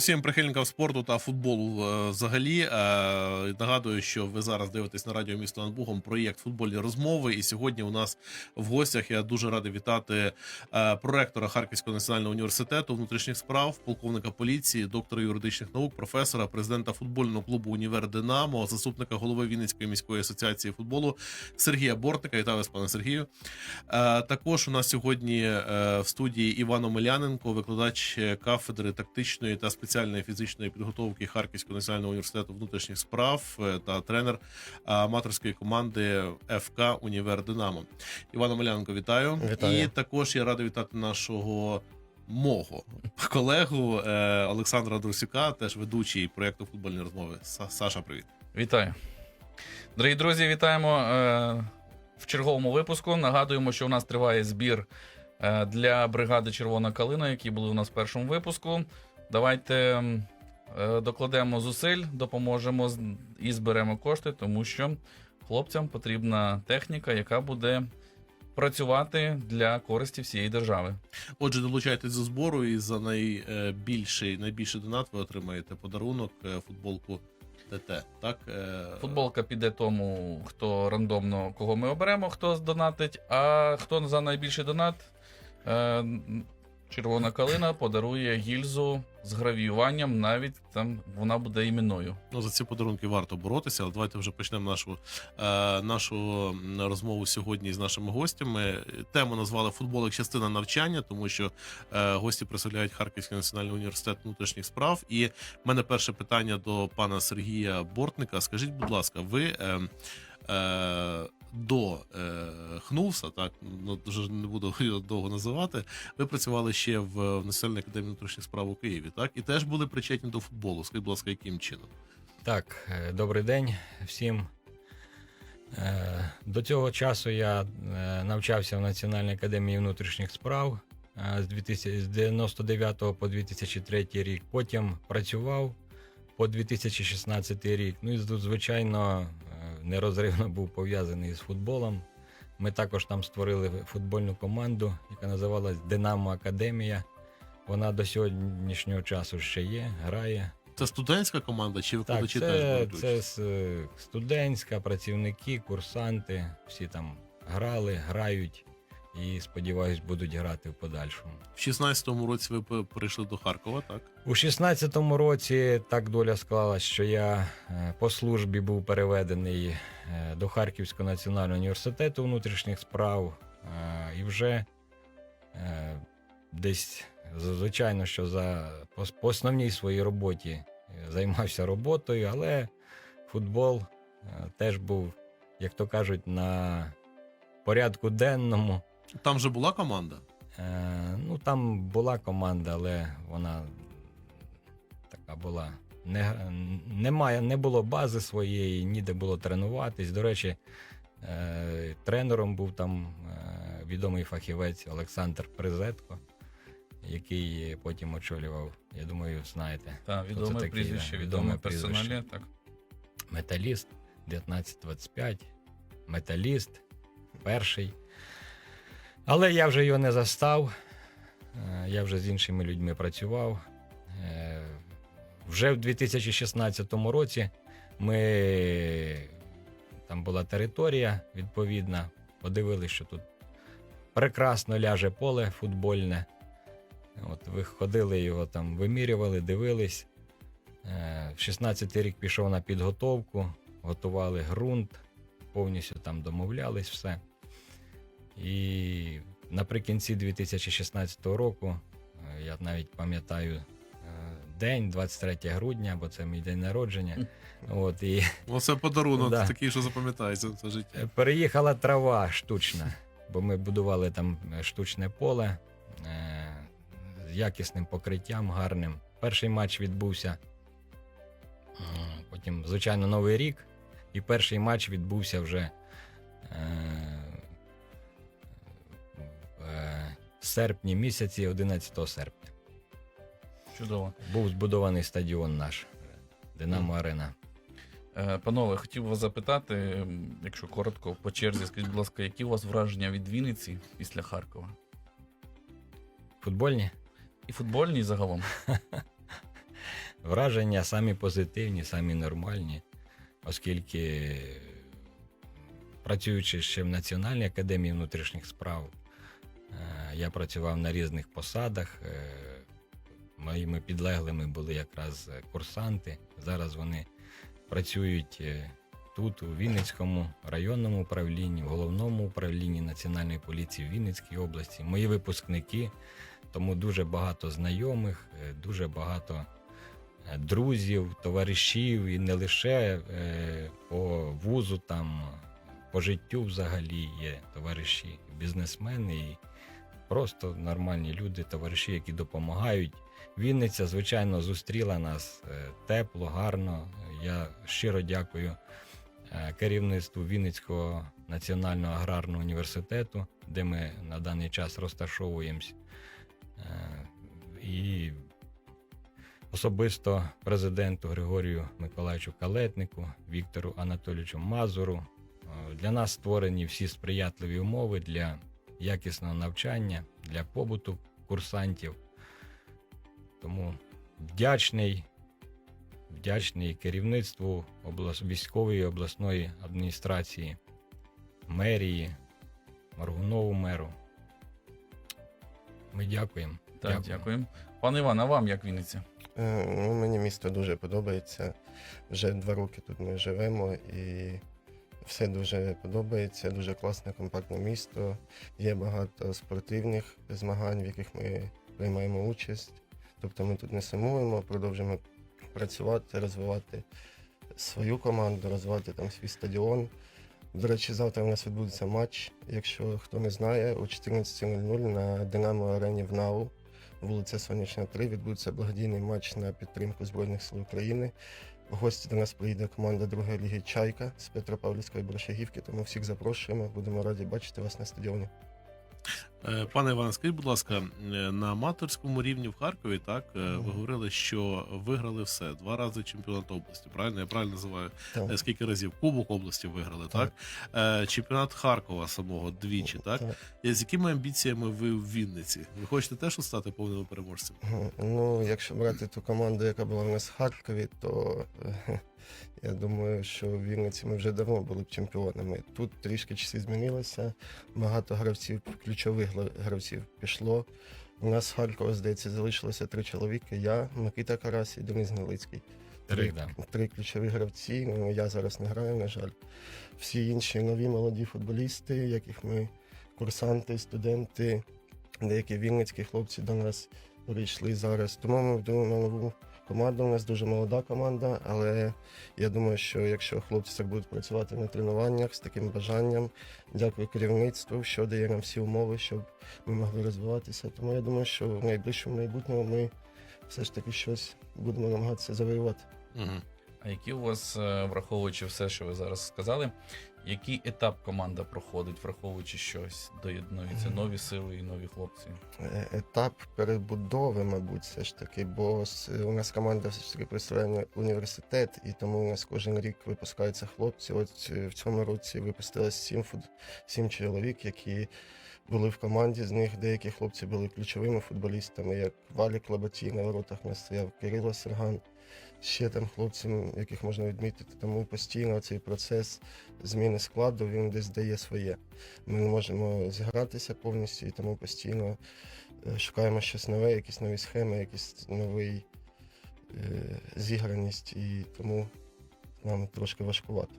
Усім прихильникам спорту та футболу е, взагалі. Е, Нагадую, що ви зараз дивитесь на радіо місто над Бугом проєкт футбольні розмови. І сьогодні у нас в гостях я дуже радий вітати е, проректора Харківського національного університету внутрішніх справ, полковника поліції, доктора юридичних наук, професора, президента футбольного клубу Універ Динамо, заступника голови Вінницької міської асоціації футболу Сергія Бортика. Вітаю вас, пане Сергію. Також у нас сьогодні в студії Іван Омеляненко, викладач кафедри тактичної та спеціальної фізичної підготовки Харківського національного університету внутрішніх справ е, та тренер е, аматорської команди ФК Універ Динамо. Іван Омеляненко, вітаю. Вітаю. І також я радий вітати нашого. Мого колегу е, Олександра Друсюка, теж ведучий проєкту футбольні розмови. Са- Саша, привіт. Вітаю. Дорогі друзі, вітаємо е, в черговому випуску. Нагадуємо, що у нас триває збір е, для бригади Червона калина, які були у нас в першому випуску. Давайте е, докладемо зусиль, допоможемо і зберемо кошти, тому що хлопцям потрібна техніка, яка буде працювати для користі всієї держави. Отже, долучайтесь до збору і за найбільший найбільший донат ви отримаєте подарунок е, футболку ТТ. Так Е, Футболка піде тому, хто рандомно кого ми оберемо, хто здонатить. А хто за найбільший донат, е, червона калина подарує гільзу з гравіюванням, навіть там вона буде іменною. Ну за ці подарунки варто боротися. Але давайте вже почнемо нашу е, нашу розмову сьогодні з нашими гостями. Тему назвали футбол як частина навчання, тому що е, гості представляють Харківський національний університет внутрішніх справ. І в мене перше питання до пана Сергія Бортника. Скажіть, будь ласка, ви. Е, е, до е, Хнувса, так ну дуже не буду довго називати. Ви працювали ще в, в Національній академії внутрішніх справ у Києві, так і теж були причетні до футболу. Скажіть, будь ласка, яким чином? Так, е, добрий день всім. Е, До цього часу я е, навчався в Національній академії внутрішніх справ з 2000 з 99 по 2003 рік. Потім працював по 2016 рік. Ну і звичайно, нерозривно був пов'язаний з футболом. Ми також там створили футбольну команду, яка називалась Динамо Академія. Вона до сьогоднішнього часу ще є, грає. Це студентська команда чи Так, викладачі теж будуть? це е, студентська, працівники, курсанти, всі там грали, грають і, сподіваюсь, будуть грати в подальшому. В 16-му році ви прийшли до Харкова, так? У 16-му році так доля склалась, що я е, по службі був переведений е, до Харківського національного університету внутрішніх справ. е, І вже десь, звичайно, що за, по, основній своїй роботі займався роботою, але футбол теж був, як то кажуть, на порядку денному. Там же була команда. Е, ну, там була команда, але вона така була. Не, немає, не було бази своєї, ніде було тренуватись. До речі, е, тренером був там е, відомий фахівець Олександр Призетко, який потім очолював, я думаю, знаєте, Та Хто це відоме прізвище, відоме Відоме персоналі. Так. металіст 1925, металіст, перший. Але я вже його не застав. Е, Я вже з іншими людьми працював. Е, Вже в 2016 році ми там була територія відповідна. Подивилися, що тут прекрасно ляже поле футбольне. От ви ходили його там, вимірювали, дивились. Е, В 16-й рік пішов на підготовку, готували ґрунт, повністю там домовлялись все. І наприкінці 2016 року, е, я навіть пам'ятаю е, день, 23 грудня, бо це мій день народження. От, і Оце подарунок Да. такий, що запам'ятається все життя. Е, Переїхала трава штучна, бо ми будували там штучне поле з якісним покриттям гарним. Перший матч відбувся. Потім, звичайно, Новий рік. І перший матч відбувся вже е, серпні місяці, 11 серпня. Чудово. Був збудований стадіон наш Динамо Арена. Е, Панове, хотів вас запитати, якщо коротко по черзі, скажіть, будь ласка, які у вас враження від Вінниці після Харкова? Футбольні? І футбольні, загалом. Враження самі позитивні, самі нормальні, оскільки, працюючи ще в Національній академії внутрішніх справ, я працював на різних посадах. е, Моїми підлеглими були якраз е, курсанти. Зараз вони працюють е, тут, у Вінницькому районному управлінні, в головному управлінні Національної поліції в Вінницькій області. Мої випускники, тому дуже багато знайомих, е, дуже багато е, друзів, товаришів, і не лише е, по вузу, там по життю взагалі є товариші, бізнесмени просто нормальні люди, товариші, які допомагають. Вінниця, звичайно, зустріла нас е, тепло, гарно. Я щиро дякую е, керівництву Вінницького національного аграрного університету, де ми на даний час розташовуємось. Е, І особисто президенту Григорію Миколаївичу Калетнику, Віктору Анатолійовичу Мазуру. Для нас створені всі сприятливі умови для якісного навчання, для побуту курсантів. Тому вдячний, вдячний керівництву облас... військової обласної адміністрації, мерії, Маргунову меру. Ми дякуємо. Так, Дякую. дякую. Пане Іван, а вам як Вінниця? Е, Ну, мені місто дуже подобається. Вже два роки тут ми живемо і все дуже подобається. Дуже класне, компактне місто. Є багато спортивних змагань, в яких ми приймаємо участь. Тобто ми тут не сумуємо, продовжуємо працювати, розвивати свою команду, розвивати там свій стадіон. До речі, завтра у нас відбудеться матч, якщо хто не знає, о 14.00 на Динамо Арені в НАУ вулиця Сонячна 3 відбудеться благодійний матч на підтримку Збройних сил України. Гості до нас приїде команда другої ліги Чайка з Петропавлівської Борщагівки, тому всіх запрошуємо. Будемо раді бачити вас на стадіоні. Е, Пане Іване, скажіть, будь ласка, е, на аматорському рівні в Харкові, так е, ви говорили, що виграли все два рази чемпіонат області. Правильно? Я правильно називаю? Так. Скільки разів Кубок області виграли, так? Е, Чемпіонат Харкова самого двічі, так? І З якими амбіціями ви в Вінниці? Ви хочете теж стати повним переможцем? Ну, якщо брати ту команду, яка була в нас в Харкові, то я думаю, що в Вінниці ми вже давно були б чемпіонами. Тут трішки часи змінилося. Багато гравців, ключових гравців пішло. У нас з Харкова, здається, залишилося три чоловіки. Я, Микита Карась і Денис Галицький. Три, да. три ключові гравці. Ну, я зараз не граю, на жаль. Всі інші нові молоді футболісти, яких ми курсанти, студенти, деякі вінницькі хлопці до нас прийшли зараз. Тому ми на нову команду. У нас дуже молода команда, але я думаю, що якщо хлопці так будуть працювати на тренуваннях з таким бажанням, дякую керівництву, що дає нам всі умови, щоб ми могли розвиватися. Тому я думаю, що в найближчому майбутньому ми все ж таки щось будемо намагатися завоювати. Угу. А які у вас, е, враховуючи все, що ви зараз сказали, який етап команда проходить, враховуючи щось, доєднуються нові сили і нові хлопці? Е, етап перебудови, мабуть, все ж таки, бо у нас команда все ж таки представляє університет, і тому у нас кожен рік випускаються хлопці. От е, в цьому році випустилось сім, фут... сім чоловік, які були в команді. З них деякі хлопці були ключовими футболістами, як Валік Лабатій на воротах у нас стояв Кирило Серган. Ще там хлопці, м, яких можна відмітити, тому постійно цей процес зміни складу він десь дає своє. Ми не можемо зігратися повністю, і тому постійно е, шукаємо щось нове, якісь нові схеми, якийсь новий е, зіграність, і тому нам трошки важкувато.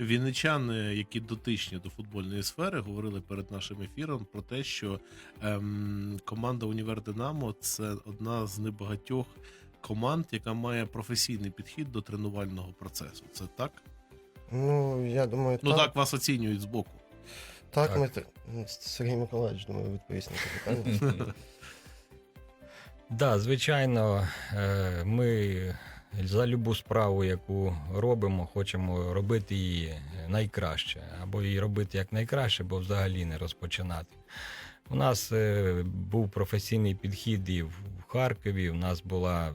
Вінничани, які дотичні до футбольної сфери, говорили перед нашим ефіром про те, що ем, команда Універ Динамо це одна з небагатьох команд, яка має професійний підхід до тренувального процесу. Це так? Ну, я думаю, Ну так. так вас оцінюють збоку. Так, Так. ми Сергій Миколаївич, думаю, відповість на це питання. Да, звичайно, е, ми за любу справу, яку робимо, хочемо робити її найкраще, або її робити як найкраще, бо взагалі не розпочинати. У нас е, був професійний підхід і в Харкові. У нас була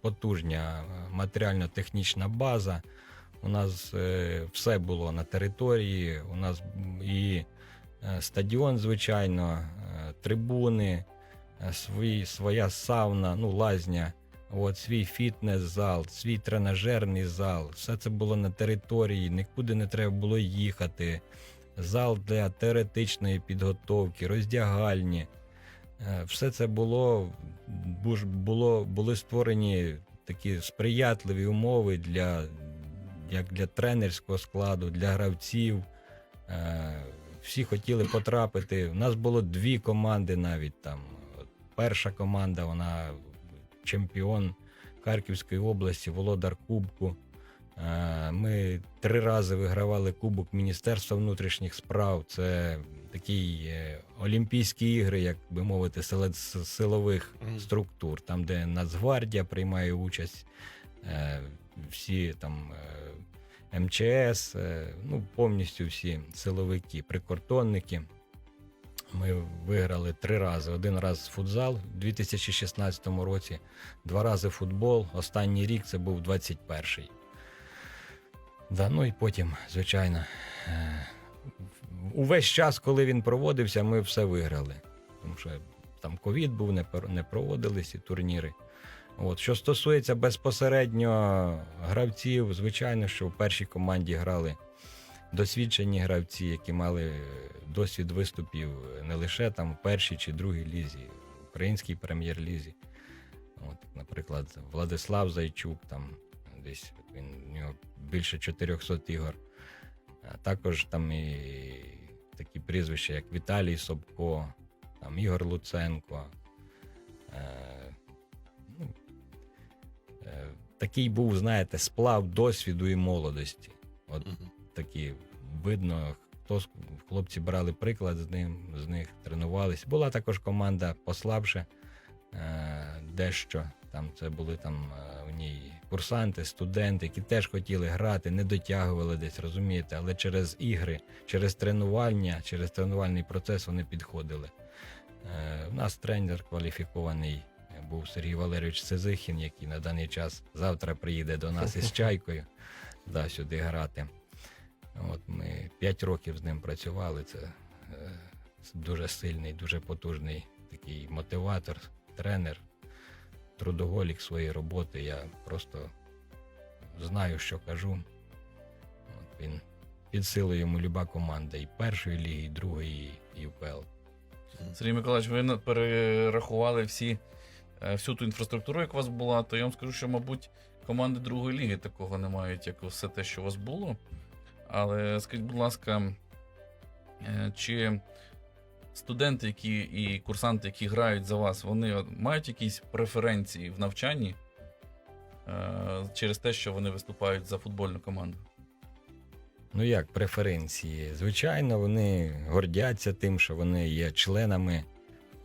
потужня матеріально-технічна база. У нас е, все було на території. У нас і е, стадіон, звичайно, е, трибуни, е, свої, своя сауна, ну, лазня От, свій фітнес-зал, свій тренажерний зал. Все це було на території, нікуди не треба було їхати. Зал для теоретичної підготовки, роздягальні. Е, Все це було, було, були створені такі сприятливі умови для, як для тренерського складу, для гравців. Е, Всі хотіли потрапити. У нас було дві команди навіть там. Перша команда, вона чемпіон Харківської області, володар Кубку. Е, Ми три рази вигравали Кубок Міністерства внутрішніх справ. Це такі е, Олімпійські ігри, як би мовити, силових структур, там, де Нацгвардія приймає участь, е, всі там е, МЧС, е, ну, повністю всі силовики, прикордонники. Ми виграли три рази. Один раз футзал у 2016 році, два рази футбол. Останній рік це був 21-й. Да, ну і потім, звичайно, увесь час, коли він проводився, ми все виграли. Тому що там ковід був, не, не проводились ці турніри. От. Що стосується безпосередньо гравців, звичайно, що в першій команді грали досвідчені гравці, які мали досвід виступів не лише там в першій чи другій лізі, українській прем'єр-лізі. От, наприклад, Владислав Зайчук, там десь він у нього більше 400 ігор. А також там і такі прізвища, як Віталій Собко, там Ігор Луценко. Е, ну, е, такий був, знаєте, сплав досвіду і молодості. От Мгм. такі видно, хто хлопці брали приклад з ним, з них тренувалися. Була також команда послабше, е, дещо. Там це були там е, в ній курсанти, студенти, які теж хотіли грати, не дотягували десь, розумієте, але через ігри, через тренування, через тренувальний процес вони підходили. Е, У нас тренер кваліфікований е, був Сергій Валерійович Сизихін, який на даний час завтра приїде до нас із чайкою да, сюди грати. От ми 5 років з ним працювали. Це е, дуже сильний, дуже потужний такий мотиватор, тренер, трудоголік своєї роботи. Я просто знаю, що кажу. От він під силою йому люба команда і першої ліги, і другої, і УПЛ. Сергій Миколаївич, ви перерахували всі, е, всю ту інфраструктуру, як у вас була, то я вам скажу, що, мабуть, команди другої ліги такого не мають, як все те, що у вас було. Але скажіть, будь ласка, е, чи студенти, які і курсанти, які грають за вас, вони мають якісь преференції в навчанні е, через те, що вони виступають за футбольну команду? Ну як преференції? Звичайно, вони гордяться тим, що вони є членами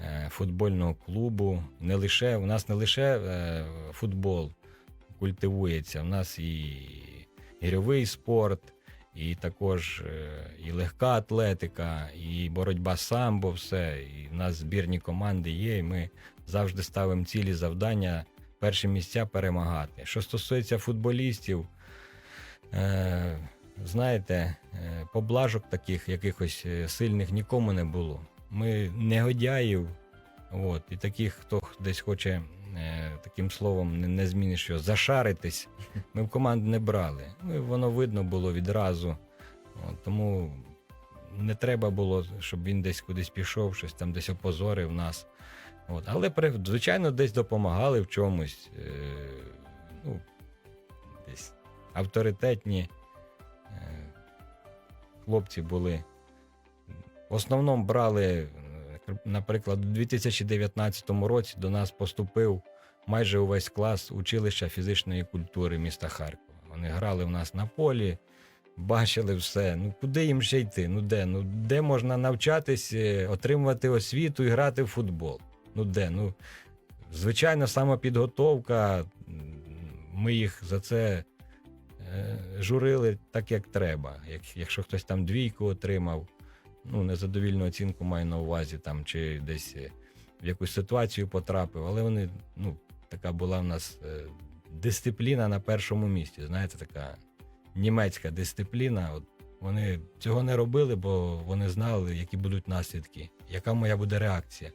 е, футбольного клубу. Не лише, у нас не лише е, футбол культивується, у нас і гірьовий спорт, і також е, і легка атлетика, і боротьба самбо, все. І в нас збірні команди є, і ми завжди ставимо цілі завдання перші місця перемагати. Що стосується футболістів, е, знаєте, е, поблажок таких якихось сильних нікому не було. Ми негодяїв, от, і таких, хто десь хоче таким словом, не, не зміниш його, зашаритись, ми в команду не брали. Ми, воно видно було відразу. От, тому не треба було, щоб він десь кудись пішов, щось там десь опозорив нас. От. Але, звичайно, десь допомагали в чомусь. Е, ну, десь авторитетні е, хлопці були. В основному брали, е, наприклад, у 2019 році до нас поступив майже увесь клас училища фізичної культури міста Харкова. Вони грали в нас на полі, бачили все. Ну куди їм ще йти? Ну де? Ну де можна навчатись, е, отримувати освіту і грати в футбол? Ну де? Ну, звичайно, самопідготовка. Ми їх за це е, журили так, як треба. Як, якщо хтось там двійку отримав, ну, незадовільну оцінку маю на увазі, там, чи десь е, в якусь ситуацію потрапив, але вони, ну, така була в нас е, дисципліна на першому місці. Знаєте, така німецька дисципліна. От вони цього не робили, бо вони знали, які будуть наслідки, яка моя буде реакція.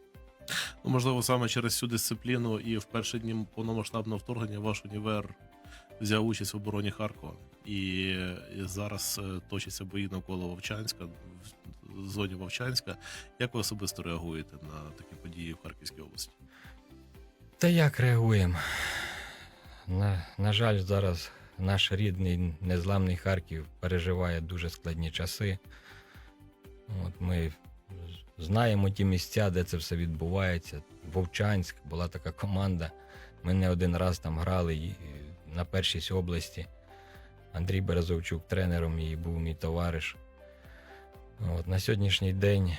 Ну, можливо, саме через цю дисципліну і в перші дні повномасштабного вторгнення ваш універ взяв участь в обороні Харкова. І, і зараз е, точаться бої навколо Вовчанська, зоні Вовчанська. Як ви особисто реагуєте на такі події в Харківській області? Та як реагуємо? На, на жаль, зараз наш рідний незламний Харків переживає дуже складні часи. От ми знаємо ті місця, де це все відбувається. Вовчанськ була така команда. Ми не один раз там грали на першість області. Андрій Березовчук тренером її був мій товариш. От, на сьогоднішній день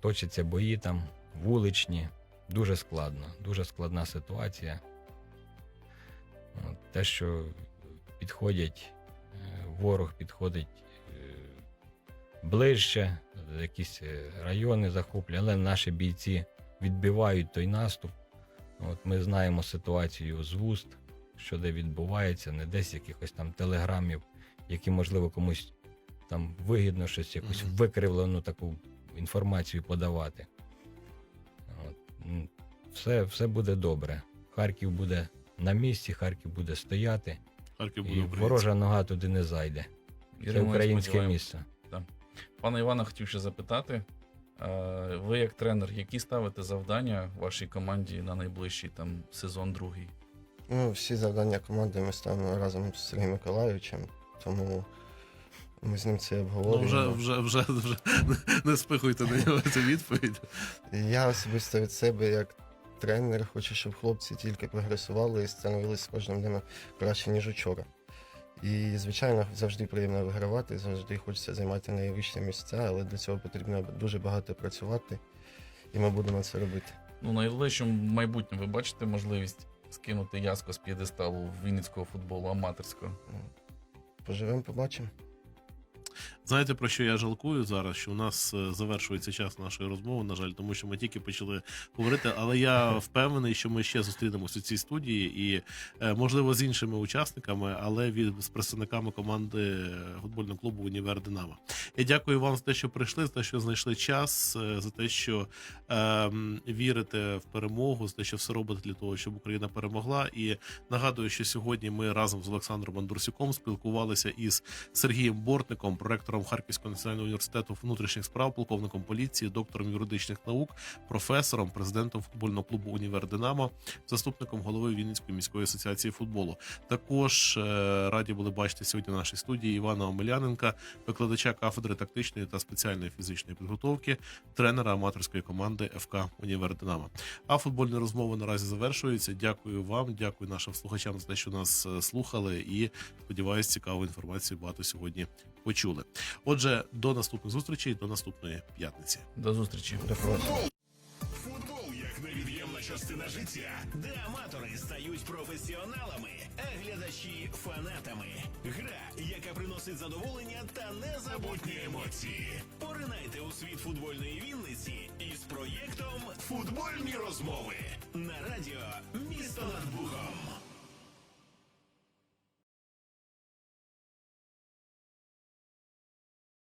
точаться бої там, вуличні. Дуже складно, дуже складна ситуація. От, Те, що підходять, е, ворог підходить е, ближче, якісь е, райони захоплює, але наші бійці відбивають той наступ. От ми знаємо ситуацію з вуст, що де відбувається, не десь якихось там телеграмів, які, можливо, комусь там вигідно щось, якусь Мгм. викривлену таку інформацію подавати. От. Все, все буде добре. Харків буде на місці, Харків буде стояти, Харків буде і ворожа нога туди не зайде. Це українське місце. Пане Іване, хотів ще запитати. е, Ви, як тренер, які ставите завдання вашій команді на найближчий там сезон другий? Ну, всі завдання команди ми ставимо разом з Сергієм Миколаївичем, тому ми з ним це Ну, вже, вже, вже, вже не спихуйте на нього цю відповідь. Я особисто від себе, як тренер, хочу, щоб хлопці тільки прогресували і становилися з кожним днем краще, ніж учора. І, звичайно, завжди приємно вигравати, завжди хочеться займати найвищі місця, але для цього потрібно дуже багато працювати, і ми будемо це робити. Ну, найближчому майбутньому ви бачите можливість скинути яско з п'єдесталу вінницького футболу аматорського? Поживемо, побачимо. Знаєте, про що я жалкую зараз? Що у нас е, завершується час нашої розмови, на жаль, тому що ми тільки почали говорити. Але я впевнений, що ми ще зустрінемося у цій студії і, е, можливо, з іншими учасниками, але від з представниками команди е, футбольного клубу Універ Динамо. Я дякую вам за те, що прийшли, за те, що знайшли час, за те, що е, вірите в перемогу, за те, що все робите для того, щоб Україна перемогла. І нагадую, що сьогодні ми разом з Олександром Андурсюком спілкувалися із Сергієм Бортником, проректором Харківського національного університету внутрішніх справ, полковником поліції, доктором юридичних наук, професором, президентом футбольного клубу Універ Динамо, заступником голови Вінницької міської асоціації футболу. Також е, раді були бачити сьогодні в нашій студії Івана Омеляненка, викладача кафедри тактичної та спеціальної фізичної підготовки, тренера аматорської команди ФК Універ Динамо. А футбольні розмови наразі завершуються. Дякую вам, дякую нашим слухачам за те, що нас е, слухали, і сподіваюсь, цікаву інформацію багато сьогодні почули. Отже, до наступних зустрічей, до наступної п'ятниці. До зустрічі. До. Футбол як невід'ємна частина життя, де аматори стають професіоналами, а глядачі фанатами. Гра, яка приносить задоволення та незабутні емоції. Поринайте у світ футбольної Вінниці із проєктом Футбольні розмови на радіо Місто над Бухом.